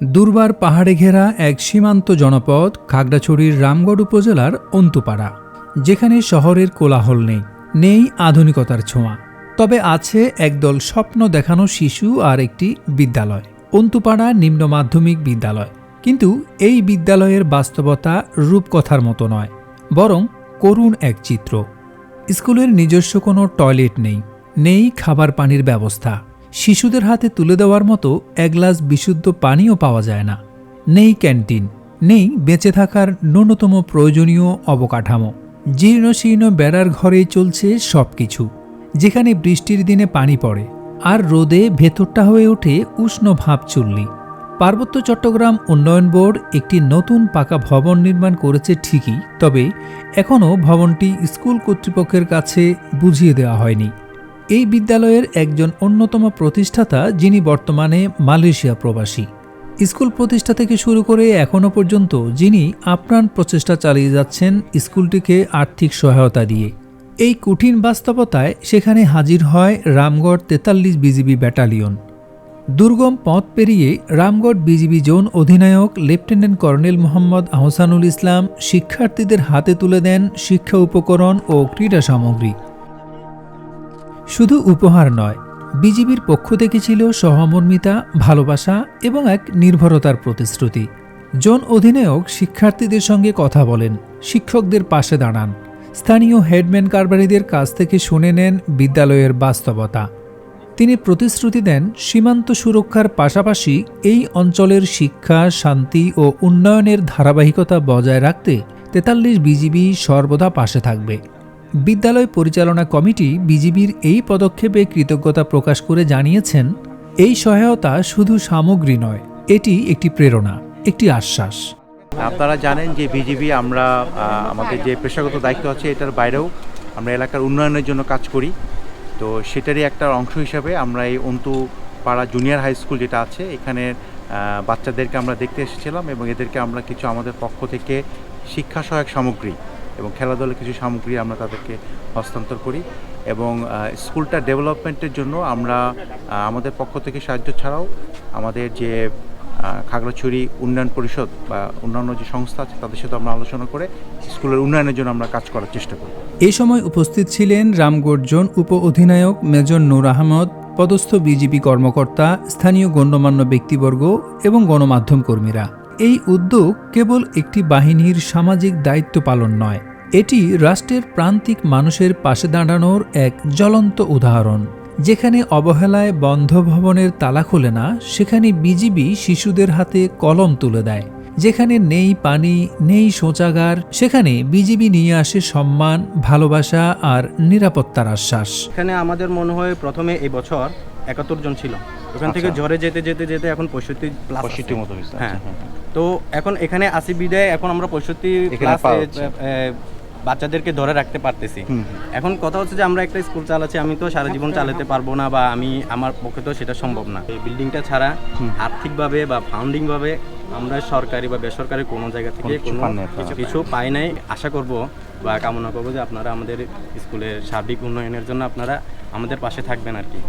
দুর্বার পাহাড়ে ঘেরা এক সীমান্ত জনপদ খাগড়াছড়ির রামগড় উপজেলার অন্তুপাড়া, যেখানে শহরের কোলাহল নেই নেই আধুনিকতার ছোঁয়া। তবে আছে একদল স্বপ্ন দেখানো শিশু আর একটি বিদ্যালয়, অন্তুপাড়া নিম্ন মাধ্যমিক বিদ্যালয়। কিন্তু এই বিদ্যালয়ের বাস্তবতা রূপকথার মতো নয়, বরং করুণ এক চিত্র। স্কুলের নিজস্ব কোনো টয়লেট নেই নেই খাবার পানির ব্যবস্থা। শিশুদের হাতে তুলে দেওয়ার মতো এক গ্লাস বিশুদ্ধ পানিও পাওয়া যায় না। নেই ক্যান্টিন, নেই বেঁচে থাকার ন্যূনতম প্রয়োজনীয় অবকাঠামো। জীর্ণ শীর্ণ বেড়ার ঘরেই চলছে সব কিছু যেখানে বৃষ্টির দিনে পানি পড়ে আর রোদে ভেতরটা হয়ে ওঠে উষ্ণ ভাব চুল্লি। পার্বত্য চট্টগ্রাম উন্নয়ন বোর্ড একটি নতুন পাকা ভবন নির্মাণ করেছে ঠিকই, তবে এখনও ভবনটি স্কুল কর্তৃপক্ষের কাছে বুঝিয়ে দেওয়া হয়নি। এই বিদ্যালয়ের একজন অন্যতম প্রতিষ্ঠাতা যিনি বর্তমানে মালয়েশিয়া প্রবাসী। স্কুল প্রতিষ্ঠা থেকে শুরু করে এখনও পর্যন্ত যিনি আপ্রাণ প্রচেষ্টা চালিয়ে যাচ্ছেন স্কুলটিকে আর্থিক সহায়তা দিয়ে। এই কঠিন বাস্তবতায় সেখানে হাজির হয় রামগড় তেতাল্লিশ বিজিবি ব্যাটালিয়ন। দুর্গম পথ পেরিয়ে রামগড় বিজিবি জোন অধিনায়ক লেফটেন্যান্ট কর্নেল মোহাম্মদ আহসানুল ইসলাম শিক্ষার্থীদের হাতে তুলে দেন শিক্ষা উপকরণ ও ক্রীড়া সামগ্রী। শুধু উপহার নয়, বিজিবির পক্ষ থেকে ছিল সহমর্মিতা, ভালোবাসা এবং এক নির্ভরতার প্রতিশ্রুতি। জোন অধিনায়ক শিক্ষার্থীদের সঙ্গে কথা বলেন, শিক্ষকদের পাশে দাঁড়ান। স্থানীয় হেডম্যান কারবারিদের কাছ থেকে শুনে নেন বিদ্যালয়ের বাস্তবতা। তিনি প্রতিশ্রুতি দেন সীমান্ত সুরক্ষার পাশাপাশি এই অঞ্চলের শিক্ষা, শান্তি ও উন্নয়নের ধারাবাহিকতা বজায় রাখতে তেতাল্লিশ বিজিবি সর্বদা পাশে থাকবে। বিদ্যালয় পরিচালনা কমিটি বিজিবির এই পদক্ষেপে কৃতজ্ঞতা প্রকাশ করে জানিয়েছেন, এই সহায়তা শুধু সামগ্রী নয়, এটি একটি প্রেরণা, একটি আশ্বাস। আপনারা জানেন যে বিজিবি আমরা আমাদের যে পেশাগত দায়িত্ব আছে এটার বাইরেও আমরা এলাকার উন্নয়নের জন্য কাজ করি। তো সেটারই একটা অংশ হিসাবে আমরা এই অন্তু পাড়া জুনিয়র হাই স্কুল যেটা আছে, এখানে বাচ্চাদেরকে আমরা দেখতে এসেছিলাম এবং এদেরকে আমরা কিছু আমাদের পক্ষ থেকে শিক্ষা সহায়ক সামগ্রী এবং খেলাধুলার কিছু সামগ্রী আমরা তাদেরকে হস্তান্তর করি এবং স্কুলটা ডেভেলপমেন্টের জন্য আমরা আমাদের পক্ষ থেকে সাহায্য ছাড়াও আমাদের যে খাগড়াছড়ি উন্নয়ন পরিষদ বা অন্যান্য যে সংস্থা আছে তাদের সাথে আমরা আলোচনা করে স্কুলের উন্নয়নের জন্য আমরা কাজ করার চেষ্টা করি এই সময় উপস্থিত ছিলেন রামগড় জোন উপ অধিনায়ক মেজর নূর আহমদ, পদস্থ বিজিবি কর্মকর্তা, স্থানীয় গণ্যমান্য ব্যক্তিবর্গ এবং গণমাধ্যম কর্মীরা। এই উদ্যোগ কেবল একটি বাহিনীর সামাজিক দায়িত্ব পালন নয় এটি রাষ্ট্রের প্রান্তিক মানুষের পাশে দাঁড়ানোর এক জ্বলন্ত উদাহরণ। যেখানে অবহেলায় বন্ধ ভবনের তালা খোলে না সেখানে বিজিবি শিশুদের হাতে কলম তুলে দেয়। যেখানে নেই পানি নেই শৌচাগার সেখানে বিজিবি নিয়ে আসে সম্মান ভালোবাসা আর নিরাপত্তার আশ্বাস। এখানে আমাদের মনে হয় প্রথমে এই বছর একাত্তর জন ছিল। ওখান থেকে আচ্ছা। ঝরে যেতে যেতে যেতে এখন পঁয়ষট্টি পঁয়ষট্টি মতো হ্যাঁ আচ্ছা, হুম। তো এখন এখানে আসি বিদায় এখন আমরা পঁয়ষট্টি বাচ্চাদেরকে ধরে রাখতে পারতেছি। এখন কথা হচ্ছে যে আমরা একটা স্কুল চালাচ্ছি আমি তো সারা জীবন চালাতে পারব না বা আমি আমার পক্ষে তো সেটা সম্ভব না। এই বিল্ডিংটা ছাড়া আর্থিকভাবে বা ফাউন্ডিং ভাবে আমরা সরকারি বা বেসরকারি কোনো জায়গা থেকে কোনো। কিছু পাই নাই। আশা করব বা কামনা করব যে আপনারা আমাদের স্কুলের সার্বিক উন্নয়নের জন্য আপনারা আমাদের পাশে থাকবেন আর কি।